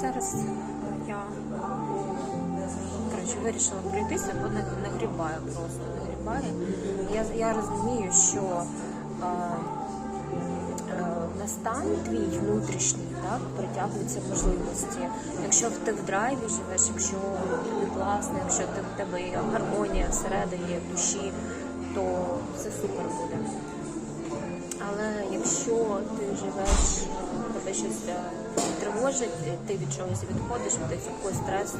Зараз я коротше, вирішила пройтися, бо не нагрібає просто. Нагрібає. Я, я розумію, що а, е, на стан твій внутрішній так, притягуються можливості. Якщо ти в драйві живеш, якщо тобі класно, якщо ти, в тебе є гармонія всередині душі, то все супер буде. Але якщо ти живеш, е, тебе щось е, тривожить, ти від чогось відходиш, від якогось стресу,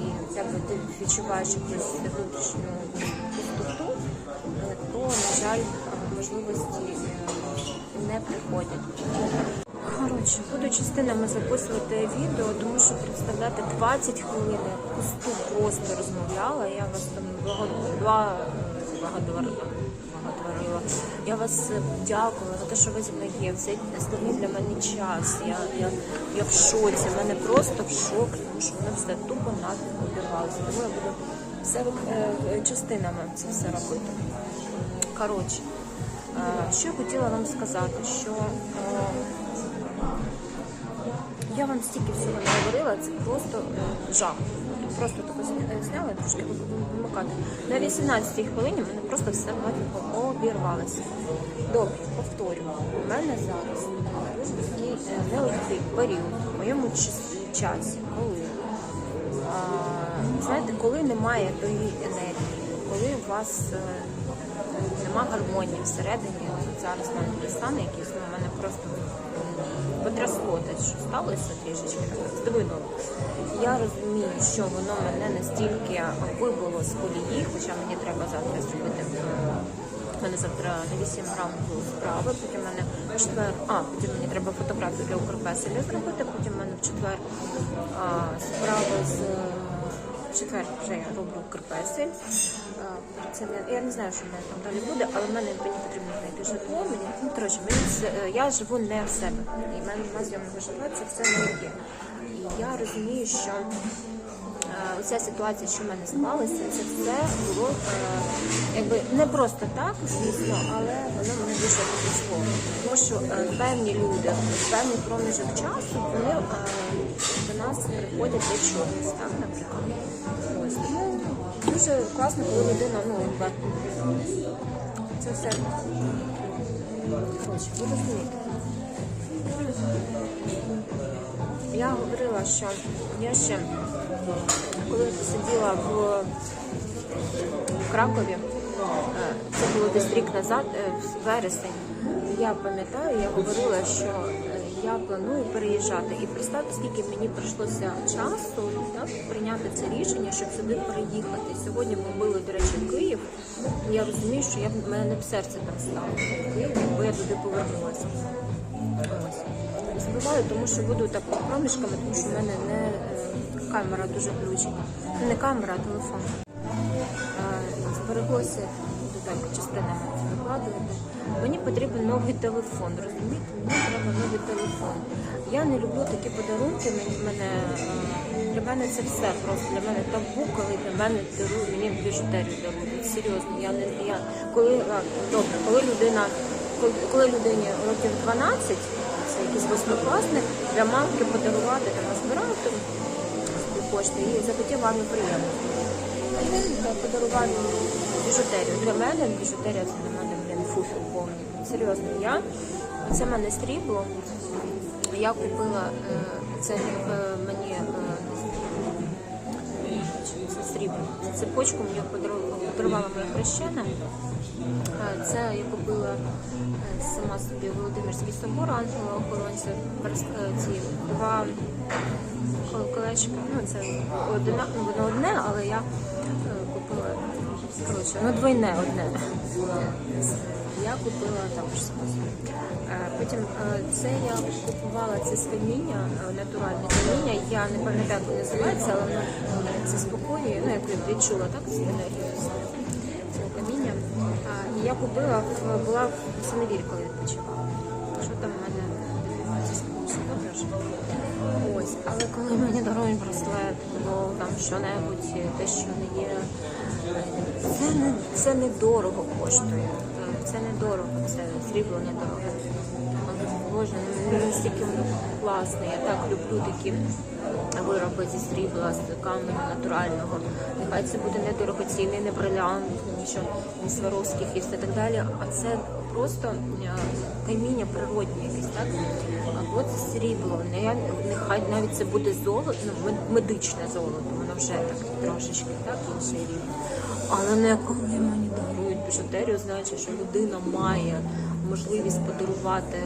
і якби ти відчуваєш якусь внутрішню пустоту, е, то, на жаль, е, можливості е, не приходять. Коротше, буду частинами записувати відео, тому що представляти 20 хвилин я пусту просто розмовляла. Я вас там два. Благодарила. Я вас е, дякую за те, що ви зі мною є. Це складний для мене час. Я, я, я в шоці. В мене просто в шок, тому що воно все тупо нафіг обірвалося. Тому я буду все е, е, частинами це все робити. Коротше, що я хотіла вам сказати, що я вам стільки всього не говорила, це просто жах. Просто зня- зняла, трошки вимикати. На 18-й хвилині мене просто все нафіг обірвалося. Добре, повторю. У мене зараз такий е, нелегкий період в моєму часі, коли а, знаєте, коли немає тої енергії, коли у вас е, нема гармонії всередині, зараз в такий стан якийсь, ну, мене просто потрясло те, що сталося трішечки так здивувало. Я розумію, що воно мене настільки вибило з колії, хоча мені треба завтра зробити. У мене завтра на 8 ранку справи, потім в мене в четвер, а потім мені треба фотографію для Укрпеселя зробити, потім в мене в четвер а, справи з в четвер вже я роблю Укрпесель. Це не я не знаю, що в мене там далі буде, але в мене мені потрібно знайти житло. Мені ну коротше, мені я живу не в себе. І в мене на зйомного житла це все не є. І я розумію, що Оця ситуація, що в мене склалася, це все було е, якби не просто так, звісно, але воно мене дуже потрясло. Тому що е, певні люди певний проміжок часу вони е, до нас приходять для чогось, так, наприклад. Ось дуже класно, коли людина, ну якби це все коротше, ви розумієте. Я говорила, що я ще коли сиділа в Кракові, е, це було десь рік назад, е, в вересень. Я пам'ятаю, я говорила, що е, я планую переїжджати. І представте, скільки мені прийшлося часу так, прийняти це рішення, щоб сюди переїхати. Сьогодні ми були, до речі, в Київ. Я розумію, що я в мене не б серце там стало в Києві, якби я туди повернулася. Збиваю, тому що буду так проміжками, тому що в мене не е, камера дуже. Ну, Не камера, а телефон. Е, Збереглося, буду так частинами викладувати. Мені потрібен новий телефон, розумієте? Мені треба новий телефон. Я не люблю такі подарунки. Мені мене е, для мене це все просто для мене табу, коли для мене дарують, мені біжутерію дарують. Серйозно, я не я коли ладно, добре, коли людина, коли, коли людині років 12, це якийсь восьмикласник, для мамки подарувати там назбирати кошти і захотів мамі приємно. Він подарував біжутерію. Для мене біжутерія це для мене блін, фуфел повний. Серйозно, я це в мене срібло. Я купила е, це е, мені це срібло. Цепочку мені подарувала, моя хрещена. Е, Це я купила сама собі Володимирський собор ангела охоронця. Ці два кол- колечка. Ну це одна, ну, воно одне, але я е, купила коротше, ну двойне одне. Я купила також. Е, Потім е, це я купувала це з каміння, натуральне каміння. Я не пам'ятаю, як називається, але це спокоює. Ну, як відчула, так, з енергією цього каміння. І я купила, була в Самовірі, коли відпочивала. Що там але коли мені дарують браслет, або там що-небудь, те, що не є, це не це недорого коштує. Це недорого, це срібло недорого. Але боже, ну настільки воно. Я так люблю такі вироби зі срібла, з каменю натурального. Нехай це буде не дорогоцінний, не брилянт, нічого, не Сваровських і все так далі. А це просто е, каміння природнє якесь, так? Або це срібло. Не- Нехай навіть це буде золото, ну, мед- медичне золото, воно вже так трошечки, так, інший рівень. Але не коли мені дарують біжутерію, значить, що людина має можливість подарувати.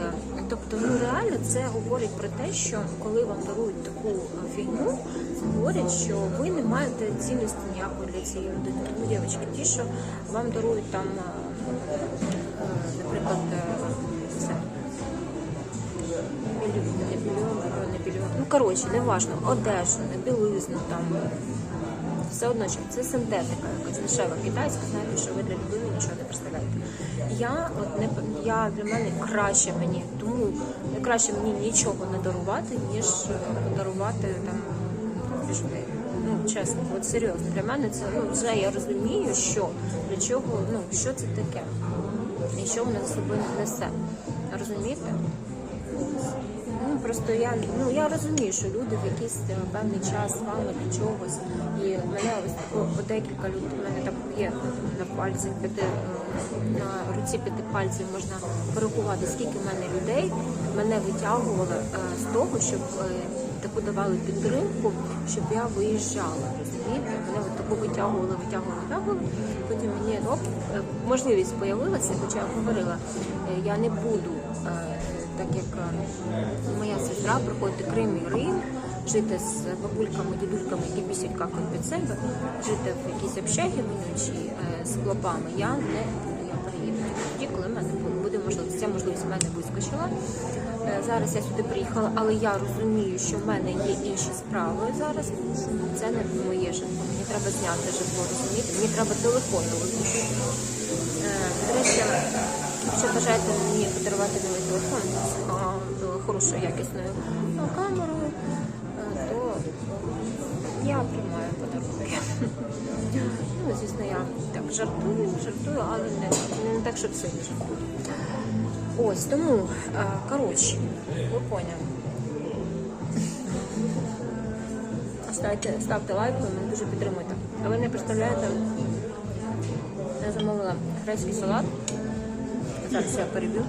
Тобто, ну реально це говорить про те, що коли вам дарують таку е, фігню, це говорить, що ви не маєте цінності ніякої для цієї людини. Тому, дівчатки, ті, що вам дарують там, коротше, не важно, одежу, не білизну там. Все одно, що це синтетика, якась дешева китайська, знаєте, що ви для людини нічого не представляєте. Я от не я для мене краще мені, тому краще мені нічого не дарувати, ніж е, подарувати там біжутерію. Ну, чесно, от серйозно, для мене це ну вже я розумію, що для чого, ну що це таке, і що воно за собою несе. Розумієте? Просто я ну я розумію, що люди в якийсь е, певний час вами для чогось. І мене ось тако декілька людей. У мене так є на пальцях п'яти е, на руці п'яти пальців можна порахувати, скільки в мене людей мене витягували е, з того, щоб таку давали підтримку, щоб я виїжджала. Розумієте? Мене от таку витягували, витягували, витягували. Потім мені оп, можливість з'явилася, хоча я говорила, я не буду. Як е, моя сестра проходить Крим і Рим, жити з бабульками, дідульками, які бісять какають під себе, жити в якійсь общагі вонючій е, з хлопами, я не буду, я переїду тоді, коли в мене буде можливість. Ця можливість в мене вискочила. Е, Зараз я сюди приїхала, але я розумію, що в мене є інші справи зараз. Це не моє житло. Мені треба зняти житло, розумієте? Мені треба телефон. Е, До речі, якщо бажаєте мені подарувати новий телефон з а, хорошою якісною ну, камерою, е, то я приймаю подарунки. Ну, звісно, я так жартую, жартую, але не, не так, щоб сильно жартую. Ось тому, е, коротше, ви поняли. Ставте, ставте лайк, ви мене дуже підтримуєте. А ви не представляєте, я замовила грецький салат. Зараз я переб'ю.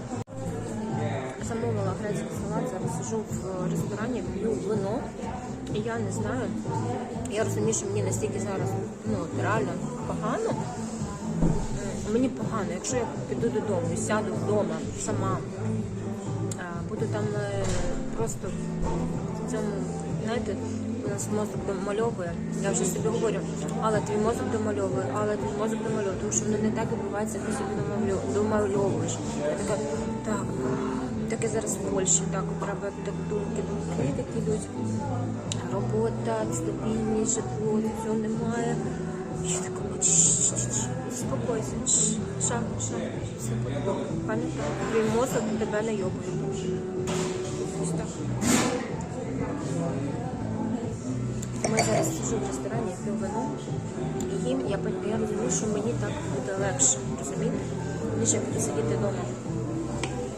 Замовила грецький салат, зараз сижу в ресторані, п'ю вино. І я не знаю. Я розумію, що мені настільки зараз ну, реально погано. Мені погано, якщо я піду додому сяду вдома сама, буду там е, просто в цьому, знаєте, у нас мозок домальовує. Я вже собі говорю, але твій мозок домальовує, але твій мозок домальовує, тому що воно не так відбувається, як ти собі домальовуєш. Я така, так, так я зараз в Польщі, так, треба так думки, думки такі йдуть. Робота, стабільність, житло, цього немає. Я така, «Чш-чш-чш, заспокойся, Чш, ша, ша, все буде. Пам'ятай, твій мозок тебе не йобує. Ось так. Зараз сижу в ресторані, п'ю вино і їм, я, я розумію, що мені так буде легше, розумієте? Ніж я буду сидіти вдома.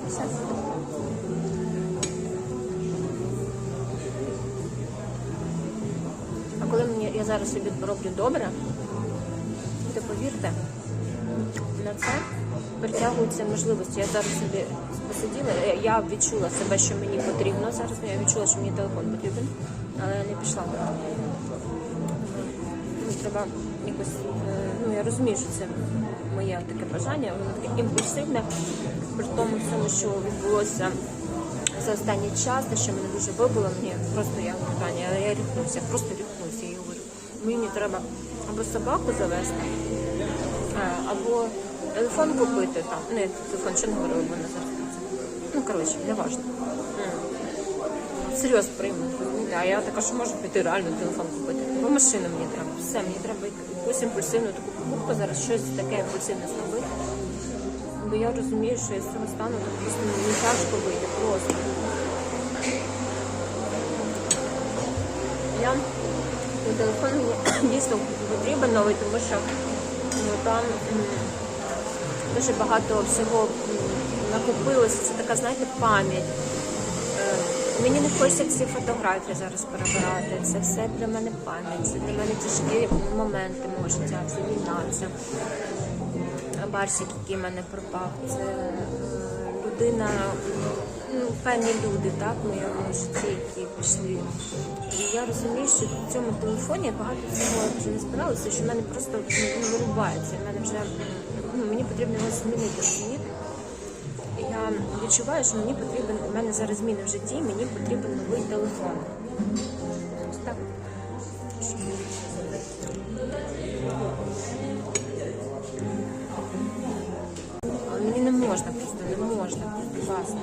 Все. А коли мені я зараз собі роблю добре, то повірте, на це притягуються можливості. Я зараз собі посиділа, я- я відчула себе, що мені потрібно зараз. Я відчула, що мені телефон потрібен, але я не пішла. Ну, треба якось, е, ну я розумію, що це моє таке бажання, воно таке імпульсивне, при тому всьому, що відбулося за останній час, те, що мене дуже вибило, мені просто я питання, але я ріхнуся, просто ріхнуся і говорю. Мені треба або собаку завести, е, або телефон купити там. Не телефон, що не говорила, бо вона зараз. Ну, коротше, не важно. Серйозно прийму. А я така, що можу піти реально телефон купити. Мені треба. Все, мені треба якусь імпульсивну таку покупку зараз, щось таке імпульсивне зробити. Бо я розумію, що я з цього стану так просто мені тяжко вийти. Просто. Я ну, телефон мені дійсно потрібен новий, тому що ну, там дуже багато всього накопилося. Це така, знаєте, пам'ять. Мені не хочеться всі фотографії зараз перебирати. Це все для мене пам'ять, це для мене тяжкі моменти мого життя, це війна, це Барсик, який в мене пропав, це е, людина, ну, певні люди, так, в моєму житті, які пішли. І я розумію, що в цьому телефоні багато цього вже не збиралося, що в мене просто ну, вирубається. В мене вже ну, мені потрібно його змінити? Я відчуваю, що мені потрібен, у мене зараз зміни в житті, мені потрібен новий телефон. Ось так. Мені не можна просто, не можна, власне.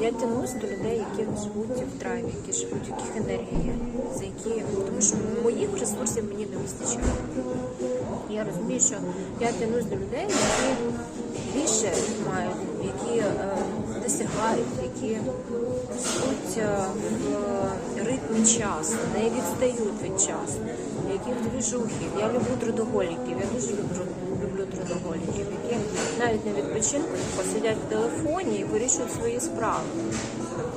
Я тянусь до людей, які живуть в драйві, які живуть, яких енергія є, за які, тому що моїх ресурсів мені не вистачає. Я розумію, що я тянусь до людей, які більше мають, які е, досягають, які живуть е, в ритмі часу, не відстають від часу, яких движухів. Я люблю трудоголіків, я дуже люблю, люблю трудоголіків, які навіть на відпочинку посидять в телефоні і вирішують свої справи.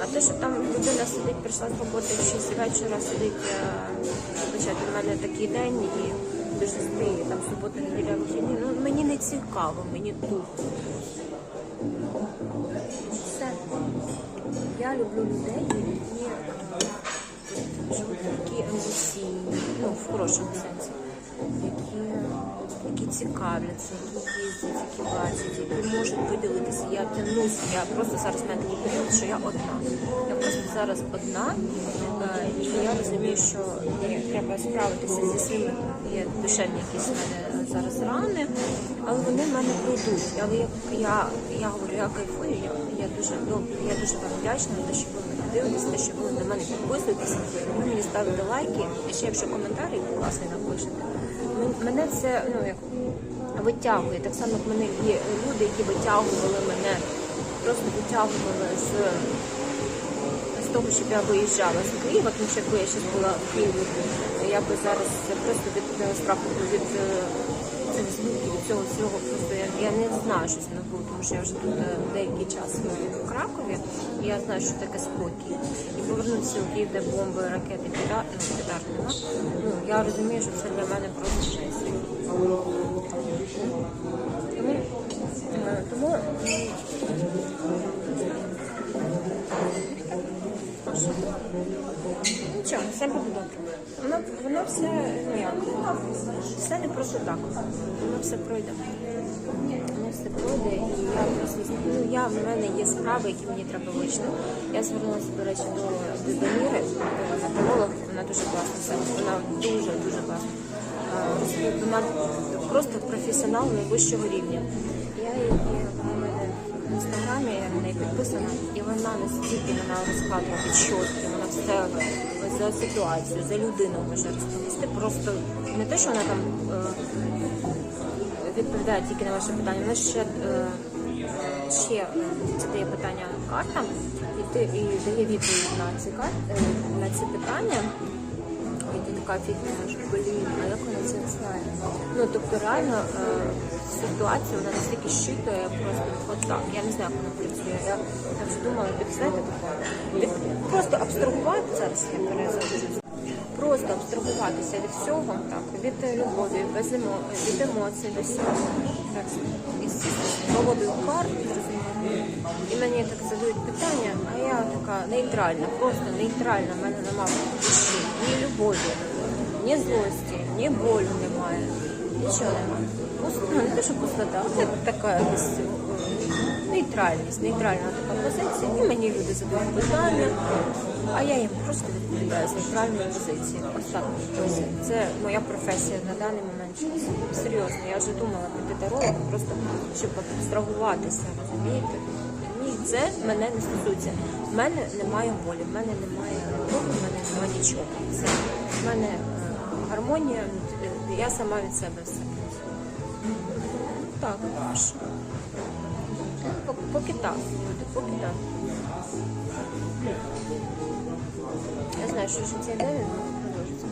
А те, що там людина сидить, прийшла з роботи в 6 вечора, сидить, е, вибачайте, у мене такий день і до 6, там субота, неділя, вихідні, ну мені не цікаво, мені тут. Я люблю людей, які е, такі емоційні, ну в хорошому сенсі, які, які цікавляться, які їздять, які бачать, які можуть поділитися. Я тянусь, я просто зараз мене такий період, що я одна. Я просто зараз одна, е, і я розумію, що мені треба справитися зі своїми є душевні якісь мене зараз рани, але вони в мене пройдуть. Але я, я, я говорю, я кайфую, дуже добре, я дуже вам вдячна те, що ви мене те, що ви на мене підписуєтесь, ви мені ставите лайки, і ще якщо коментарі класний напишете. Мене це ну як витягує. Так само, як мене є люди, які витягували мене, просто витягували з того, щоб я виїжджала з Києва, тому що якби я ще була в Києві, я би зараз просто від е, страху від е, звуків, цього всього просто я, я не знаю, що це було, тому що я вже тут е, деякий час в Кракові, і я знаю, що таке спокій. І повернутися у Київ, де бомби, ракети, піда, ну, нема. Ну, я розумію, що це для мене просто жесть. Тому, е, тому Нічого, все буде добре. Воно, воно все ну все не просто так. Воно все пройде. Воно все пройде, і я просто ну, я, в мене є справи, які мені треба вирішити. Я звернулася, до речі, до, Даміри, метеоролог, вона дуже класна, вона дуже дуже класна. Вона просто професіонал найвищого рівня. Я її в мене в інстаграмі, я на неї підписана, і вона настільки вона чітко, вона все за ситуацію, за людину може розповісти. Просто не те, що вона там е, відповідає тільки на ваше питання, вона ще, е, ще задає питання картам і, дає відповідь на ці карт, е, на ці питання. І ти така фігня, що блін, а як вона це знає? Ну тобто реально е, ситуація вона настільки щитує просто от так. Я не знаю, як вона працює. Я, вже думала, знаєте такого. Від, просто абстрагувати зараз я. Просто абстрагуватися від всього, так, від любові, без емо, від емоцій, до всього. Так, із колодою карт. І мені так задають питання, а я така нейтральна, просто нейтральна, в мене немає ні любові, ні злості, ні болю немає. Нічого немає. Ну, не те, що пустота, а це така якась е, нейтральність, нейтральна така позиція. І мені люди задають питання, а я їм просто відповідаю з нейтральної позиції. Ось так. Це моя професія на даний момент. часу. Серйозно, я вже думала піти тарологом, просто щоб абстрагуватися, розумієте? Ні, це мене не стосується. В мене немає волі, в мене немає любові, в мене немає нічого. Це в мене гармонія, я сама від себе все. Так, що? Поки, так, люди, поки так. Я знаю, що життя йде, воно продовжиться.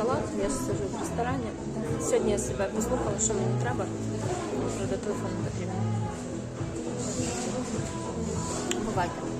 Салат, я сижу в ресторані. Сьогодні я себе послухала, що мені треба. Вже до телефону потрібно. Бувайте.